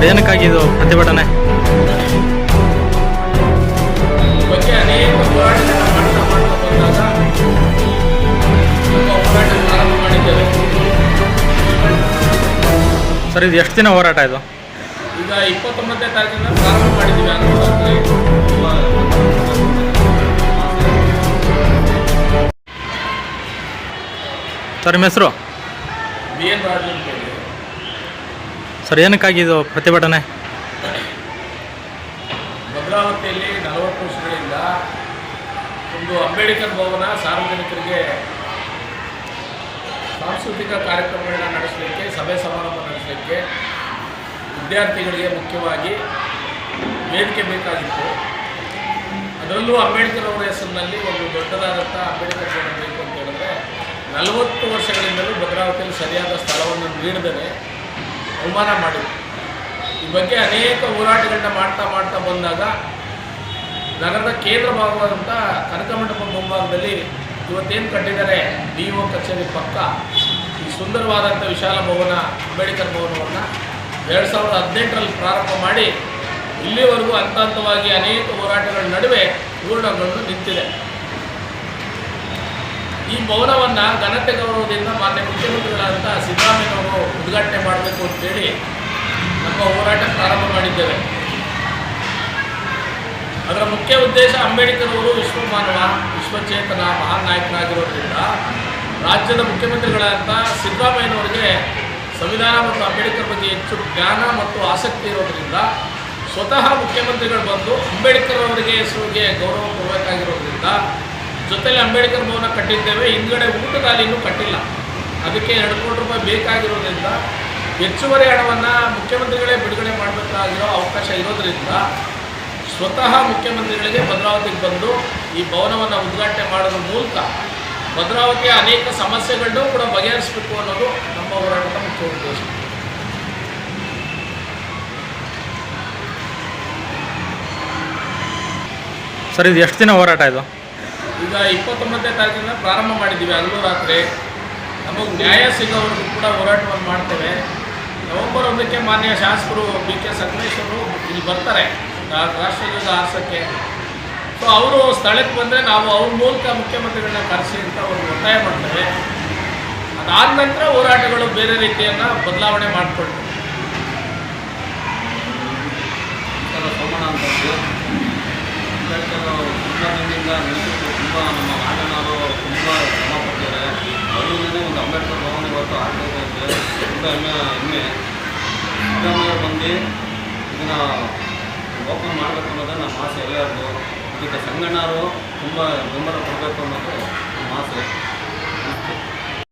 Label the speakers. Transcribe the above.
Speaker 1: Sir ಏನಕ್ಕಾಗಿ ಇದು ಪ್ರತಿಭಟನೆ? ಸರ್ ಇದು ಎಷ್ಟು ದಿನ ಹೋರಾಟ ಇದು?
Speaker 2: ಈಗ ಇಪ್ಪತ್ತೊಂಬತ್ತನೇ ತಾರೀಕಿನ ಪ್ರಾರಂಭ ಮಾಡಿದ್ದೀವಿ
Speaker 1: ಸರ್ ನಿಮ್ಮ ಹೆಸರು?
Speaker 2: ಬಿ ಎನ್ ರಾಜು
Speaker 1: ಸರ್, ಏನಕ್ಕಾಗಿ ಇದು ಪ್ರತಿಭಟನೆ?
Speaker 2: ಭದ್ರಾವತಿಯಲ್ಲಿ ನಲವತ್ತು ವರ್ಷಗಳಿಂದ ಒಂದು ಅಂಬೇಡ್ಕರ್ ಭವನ ಸಾರ್ವಜನಿಕರಿಗೆ ಸಾಂಸ್ಕೃತಿಕ ಕಾರ್ಯಕ್ರಮಗಳನ್ನ ನಡೆಸಲಿಕ್ಕೆ, ಸಭೆ ಸಮಾರಂಭ ನಡೆಸಲಿಕ್ಕೆ ವಿದ್ಯಾರ್ಥಿಗಳಿಗೆ ಮುಖ್ಯವಾಗಿ ವೇದಿಕೆ ಬೇಕಾಗಿತ್ತು. ಅದರಲ್ಲೂ ಅಂಬೇಡ್ಕರ್ ಅವರ ಹೆಸರಿನಲ್ಲಿ ಒಂದು ದೊಡ್ಡದಾದಂಥ ಅಂಬೇಡ್ಕರ್ ಭವನ ಬೇಕು ಅಂತ ಹೇಳಿದ್ರೆ ನಲವತ್ತು ವರ್ಷಗಳಿಂದಲೂ ಭದ್ರಾವತಿಯಲ್ಲಿ ಸರಿಯಾದ ಸ್ಥಳವನ್ನು ನೀಡದೇ ಅವಮಾನ ಮಾಡಿದ್ರು ಈ ಬಗ್ಗೆ ಅನೇಕ ಹೋರಾಟಗಳನ್ನ ಮಾಡ್ತಾ ಮಾಡ್ತಾ ಬಂದಾಗ ನಗರದ ಕೇಂದ್ರ ಭಾಗವಾದಂಥ ಕನಕಮಂಟಪ ಮುಂಭಾಗದಲ್ಲಿ ಇವತ್ತೇನು ಕಟ್ಟಿದ್ದಾರೆ ಡಿ ಒ ಕಚೇರಿ ಪಕ್ಕ ಈ ಸುಂದರವಾದಂಥ ವಿಶಾಲ ಭವನ, ಅಂಬೇಡ್ಕರ್ ಭವನವನ್ನು ಎರಡು ಸಾವಿರದ ಹದಿನೆಂಟರಲ್ಲಿ ಪ್ರಾರಂಭ ಮಾಡಿ ಇಲ್ಲಿವರೆಗೂ ಹಂತ ಹಂತವಾಗಿ ಅನೇಕ ಹೋರಾಟಗಳ ನಡುವೆ ಪೂರ್ಣಗಳನ್ನು ನಿಂತಿದೆ. ಈ ಮೌನವನ್ನು ಘನತೆ ಗೌರವದಿಂದ ಮಾನ್ಯ ಮುಖ್ಯಮಂತ್ರಿಗಳಾದಂಥ ಸಿದ್ದರಾಮಯ್ಯನವರು ಉದ್ಘಾಟನೆ ಮಾಡಬೇಕು ಅಂತೇಳಿ ನಮ್ಮ ಹೋರಾಟ ಪ್ರಾರಂಭ ಮಾಡಿದ್ದೇವೆ. ಅದರ ಮುಖ್ಯ ಉದ್ದೇಶ ಅಂಬೇಡ್ಕರ್ ಅವರು ವಿಶ್ವಮಾನವ, ವಿಶ್ವಚೇತನ, ಮಹಾನ್ ನಾಯಕನಾಗಿರೋದ್ರಿಂದ ರಾಜ್ಯದ ಮುಖ್ಯಮಂತ್ರಿಗಳಾದಂಥ ಸಿದ್ದರಾಮಯ್ಯನವರಿಗೆ ಸಂವಿಧಾನ ಮತ್ತು ಅಂಬೇಡ್ಕರ್ ಬಗ್ಗೆ ಹೆಚ್ಚು ಜ್ಞಾನ ಮತ್ತು ಆಸಕ್ತಿ ಇರೋದ್ರಿಂದ ಸ್ವತಃ ಮುಖ್ಯಮಂತ್ರಿಗಳು ಬಂದು ಅಂಬೇಡ್ಕರ್ ಅವರಿಗೆ ಹೆಸರಿಗೆ ಗೌರವ ಕೊಡಬೇಕಾಗಿರೋದ್ರಿಂದ ಜೊತೆಲಿ ಅಂಬೇಡ್ಕರ್ ಭವನ ಕಟ್ಟಿದ್ದೇವೆ, ಹಿಂದ್ಗಡೆ ಇನ್ನೂ ಕಟ್ಟಿಲ್ಲ. ಅದಕ್ಕೆ ಎರಡು ಕೋಟಿ ರೂಪಾಯಿ ಬೇಕಾಗಿರೋದ್ರಿಂದ ಹೆಚ್ಚುವರಿ ಹಣವನ್ನು ಮುಖ್ಯಮಂತ್ರಿಗಳೇ ಬಿಡುಗಡೆ ಮಾಡಬೇಕಾಗಿರೋ ಅವಕಾಶ ಇರೋದ್ರಿಂದ ಸ್ವತಃ ಮುಖ್ಯಮಂತ್ರಿಗಳಿಗೆ ಭದ್ರಾವತಿಗೆ ಬಂದು ಈ ಭವನವನ್ನು ಉದ್ಘಾಟನೆ ಮಾಡೋದ್ರ ಮೂಲಕ ಭದ್ರಾವತಿಯ ಅನೇಕ ಸಮಸ್ಯೆಗಳನ್ನೂ ಕೂಡ ಬಗೆಹರಿಸಬೇಕು ಅನ್ನೋದು ನಮ್ಮ ಹೋರಾಟದ ಮುಖ್ಯ ಉದ್ದೇಶ.
Speaker 1: ಸರ್, ಇದು ಎಷ್ಟು ದಿನ ಹೋರಾಟ ಇದು?
Speaker 2: ಈಗ ಇಪ್ಪತ್ತೊಂಬತ್ತನೇ ತಾರೀಕಿನ ಪ್ರಾರಂಭ ಮಾಡಿದ್ದೀವಿ ಅಲ್ಲೂ ರಾತ್ರಿ. ನಮಗೆ ನ್ಯಾಯ ಸಿಗೋವರೆಗೂ ಕೂಡ ಹೋರಾಟವನ್ನು ಮಾಡ್ತೇವೆ. ನವೆಂಬರ್ ಒಂದಕ್ಕೆ ಮಾನ್ಯ ಶಾಸಕರು ಬಿ ಕೆ ಇಲ್ಲಿ ಬರ್ತಾರೆ ರಾಷ್ಟ್ರದ ಹಾರಿಸೋಕ್ಕೆ. ಸೊ ಅವರು ಸ್ಥಳಕ್ಕೆ ಬಂದರೆ ನಾವು ಅವ್ರ ಮೂಲಕ ಮುಖ್ಯಮಂತ್ರಿಗಳನ್ನ ಕರೆಸಿ ಅಂತ ಅವ್ರಿಗೆ ಒತ್ತಾಯ ಮಾಡ್ತೇವೆ. ಅದಾದ ನಂತರ ಹೋರಾಟಗಳು ಬೇರೆ ರೀತಿಯನ್ನು ಬದಲಾವಣೆ ಮಾಡಿಕೊಳ್ತೇವೆ
Speaker 3: ಸರ್ ಸೋಮಣ್ಣ ಅಂತ ಹೇಳಿ ಅಂಬೇಡ್ಕರ್ ನೆನಪಿಟ್ಟು ತುಂಬ ನಮ್ಮ ನಾಡಿನವರು ತುಂಬ ಶ್ರಮ ಪಡ್ತಾರೆ ಅವರಿಂದನೇ ಒಂದು ಅಂಬೇಡ್ಕರ್ ಭವನ ಇವತ್ತು ಆಗ್ತಾ ಇದೆ ತುಂಬ ಹೆಮ್ಮೆ ಹೆಮ್ಮೆ. ಸಿದ್ದರಾಮಯ್ಯ ಬಂದು ಇದನ್ನು ಓಪನ್ ಮಾಡಬೇಕು ಅನ್ನೋದೇ ನಮ್ಮ ಆಸೆ ಎಲ್ಲರದು ಇದಕ್ಕೆ ಸಂಗಣ್ಣವರು ತುಂಬ ಬೆಂಬಲ ಕೊಡಬೇಕು ಅನ್ನೋದು ನಮ್ಮ ಆಸೆ.